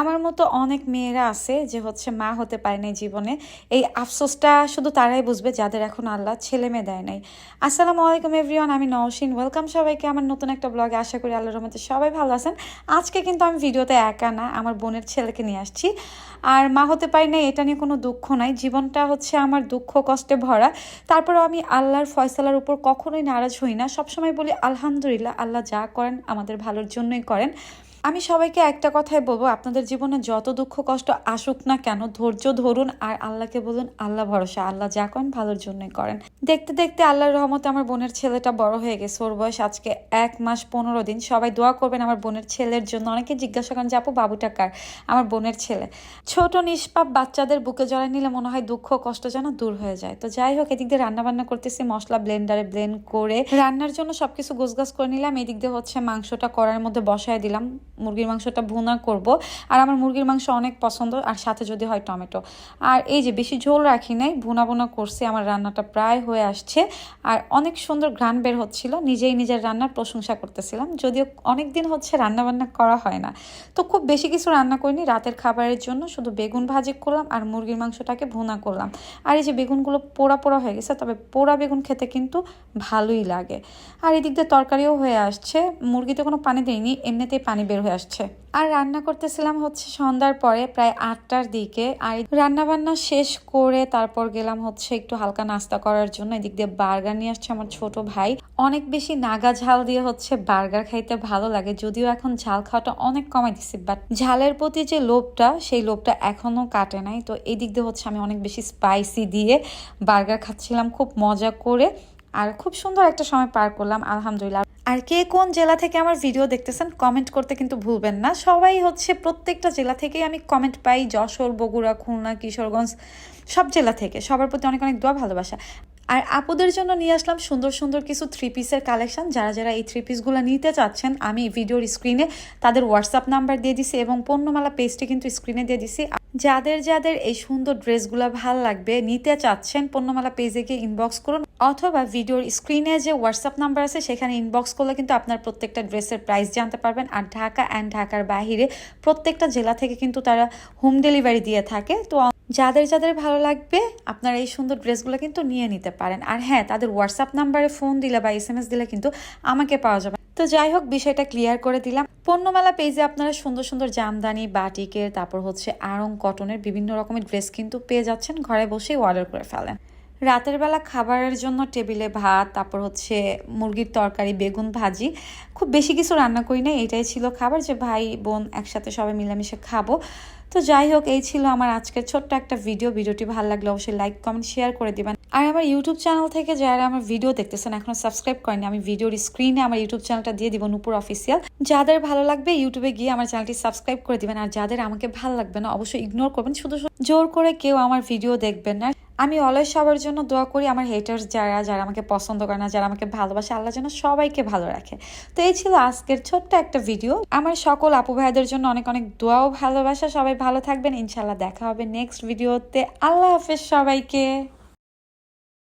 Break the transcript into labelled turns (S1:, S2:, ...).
S1: আমার মতো অনেক মেয়েরা আছে যে হচ্ছে মা হতে পারে নাই জীবনে। এই আফসোসটা শুধু তারাই বুঝবে যাদের এখন আল্লাহ ছেলে মেয়ে দেয় নাই। আসসালামু আলাইকুম এভরিওয়ান আমি নওশিন। ওয়েলকাম সবাইকে আমার নতুন একটা ব্লগে আশা করি আল্লাহর রহমতে সবাই ভালো আছেন। আজকে কিন্তু আমি ভিডিওতে একা না, আমার বোনের ছেলেকে নিয়ে আসছি। আর মা হতে পারি না এটা নিয়ে কোনো দুঃখ নাই। জীবনটা হচ্ছে আমার দুঃখ, কষ্টে ভরা। তারপরেও আমি আল্লাহর ফয়সালার উপর কখনোই নারাজ হই না। সবসময় বলি, আলহামদুলিল্লাহ, আল্লাহ যা করেন আমাদের ভালোর জন্যই করেন। আমি সবাইকে একটা কথাই বলব, আপনাদের জীবনে যত দুঃখ কষ্ট আসুক না কেন, ধৈর্য ধরুন আর আল্লাহকে বলুন আল্লাহ ভরসা, আল্লাহ যা করেন ভালোর জন্যই করেন। দেখতে দেখতে আল্লাহর রহমতে আমার বোনের ছেলেটা বড় হয়ে গেছে, ওর বয়স আজকে এক মাস পনেরো দিন। সবাই দোয়া করবেন আমার বোনের ছেলের জন্য। অনেকে জিজ্ঞাসা করেন, যে আপু, বাবুটা কার? আমার বোনের ছেলে। ছোট নিষ্পাপ বাচ্চাদের বুকে জড়াই নিলে মনে হয় দুঃখ কষ্ট যেন দূর হয়ে যায়। তো যাই হোক, এদিক দিয়ে রান্না বান্না করতেছি, মশলা ব্লেন্ডারে ব্লেন্ড করে। রান্নার জন্য সবকিছু গোছগাছ করে নিলাম। এদিক দিয়ে হচ্ছে মাংসটা করার মধ্যে বসায় দিলাম। মুরগির মাংসটা ভুনা করব। আর আমার মুরগির মাংস অনেক পছন্দ, আর সাথে যদি হয় টমেটো। আর এই যে বেশি ঝোল রাখি নাই, ভুনা ভুনা করছি, আমার রান্নাটা প্রায় হয়ে আসছে। আর অনেক সুন্দর ঘ্রাণ বের হচ্ছিল, নিজেই নিজের রান্নার প্রশংসা করতেছিলাম। যদিও অনেক দিন হচ্ছে রান্না বান্না করা হয় না। তো খুব বেশি কিছু রান্না করিনি, রাতের খাবারের জন্য শুধু বেগুন ভাজি করলাম আর মুরগির মাংসটাকে ভুনা করলাম। আর এই যে বেগুনগুলো পোড়া পোড়া হয়ে গেছে, তবে পোড়া বেগুন খেতে কিন্তু ভালোই লাগে। আর এদিক দিয়ে তরকারিও হয়ে আসছে, মুরগিতে কোনো পানি দেয়নি এমনিতেই পানি বের হয়ে আসছে। আর রান্না করতেছিলাম হচ্ছে সন্ধ্যার পরে প্রায় আটটার দিকে। আর রান্না বান্না শেষ করে তারপর গেলাম হচ্ছে একটু হালকা নাস্তা করার জন্য। এদিক দিয়ে বার্গার নিয়ে আসছে আমার ছোট ভাই। অনেক বেশি নাগা ঝাল দিয়ে হচ্ছে বার্গার খাইতে ভালো লাগে। যদিও এখন ঝাল খাওয়াটা অনেক কমাই দিছি বাট ঝালের প্রতি যে লোভটা, সেই লোভটা এখনও কাটে নাই। তো এই দিক দিয়ে হচ্ছে আমি অনেক বেশি স্পাইসি দিয়ে বার্গার খাচ্ছিলাম, খুব মজা করে। আর খুব সুন্দর একটা সময় পার করলাম, আলহামদুলিল্লাহ। আর কে কোন জেলা থেকে আমার ভিডিও দেখতেছেন কমেন্ট করতে কিন্তু ভুলবেন না। সবাই হচ্ছে প্রত্যেকটা জেলা থেকেই আমি কমেন্ট পাই, যশোর, বগুড়া, খুলনা, কিশোরগঞ্জ, সব জেলা থেকে। সবার প্রতি অনেক অনেক দোয়া, ভালোবাসা। আর আপুদের জন্য নিয়ে আসলাম সুন্দর সুন্দর কিছু থ্রি পিসের কালেকশন যারা যারা এই থ্রি পিসগুলো নিতে চাচ্ছেন, আমি ভিডিওর স্ক্রিনে তাদের হোয়াটসঅ্যাপ নাম্বার দিয়ে দিছি এবং পণ্যমালা পেজটি কিন্তু স্ক্রিনে দিয়ে দিছি। যাদের যাদের এই সুন্দর ড্রেসগুলো ভালো লাগবে, নিতে চাচ্ছেন, পণ্যমালা পেজে গিয়ে ইনবক্স করুন অথবা ভিডিওর স্ক্রিনে যে হোয়াটসঅ্যাপ নাম্বার আছে, সেখানে ইনবক্স করলে কিন্তু আপনার প্রত্যেকটা ড্রেসের প্রাইস জানতে পারবেন। আর ঢাকা অ্যান্ড ঢাকার বাহিরে প্রত্যেকটা জেলা থেকে কিন্তু তারা হোম ডেলিভারি দিয়ে থাকে। তো যাদের যাদের ভালো লাগবে, আপনারা এই সুন্দর ড্রেসগুলো কিন্তু নিয়ে নিতে পারেন। আর হ্যাঁ তাদের হোয়াটসঅ্যাপ নাম্বারে ফোন দিলে বা এস দিলে কিন্তু আমাকে পাওয়া যাবে। তো যাই হোক, বিষয়টা ক্লিয়ার করে দিলাম। পণ্যমেলা পেজে আপনারা সুন্দর সুন্দর জামদানি বাটিকের তারপর হচ্ছে আড়ং কটনের বিভিন্ন রকমের ড্রেস কিন্তু পেয়ে যাচ্ছেন। ঘরে বসেই অর্ডার করে ফেলেন। রাতের বেলা খাবারের জন্য টেবিলে ভাত, তারপর হচ্ছে মুরগির তরকারি, বেগুন ভাজি। খুব বেশি কিছু রান্না করি না এটাই ছিল খাবার যে ভাই, বোন একসাথে সবাই মিলেমিশে খাব। তো যাই হোক, এই ছিল আমার আজকের ছোট্ট একটা ভিডিও ভিডিওটি ভালো লাগলে অবশ্যই লাইক কমেন্ট শেয়ার করে দিবেন। আর আমার ইউটিউব চ্যানেল থেকে যারা আমার ভিডিও দেখতেছেন, এখনও সাবস্ক্রাইব করেনি আমি ভিডিওর স্ক্রিনে আমার ইউটিউব চ্যানেলটা দিয়ে দিব নুপুর অফিসিয়াল যাদের ভালো লাগবে ইউটিউবে গিয়ে আমার চ্যানেলটি সাবস্ক্রাইব করে দিবেন। আর যাদের আমাকে ভালো লাগবে না, অবশ্যই ইগনোর করবেন। শুধু জোর করে কেউ আমার ভিডিও দেখবেন না। আমি অলয় সবার জন্য দোয়া করি আমার হেটার্স যারা যারা আমাকে পছন্দ করে না, যারা আমাকে ভালোবাসে, আল্লাহ যেন সবাইকে ভালো রাখে। তো এই ছিল আজকের ছোট্ট একটা ভিডিও আমার সকল আপু ভাইদের জন্য অনেক অনেক দোয়াও ভালোবাসা। সবাই ভালো থাকবেন। ইনশাল্লাহ দেখা হবে নেক্সট ভিডিওতে আল্লাহ হাফেজ সবাইকে।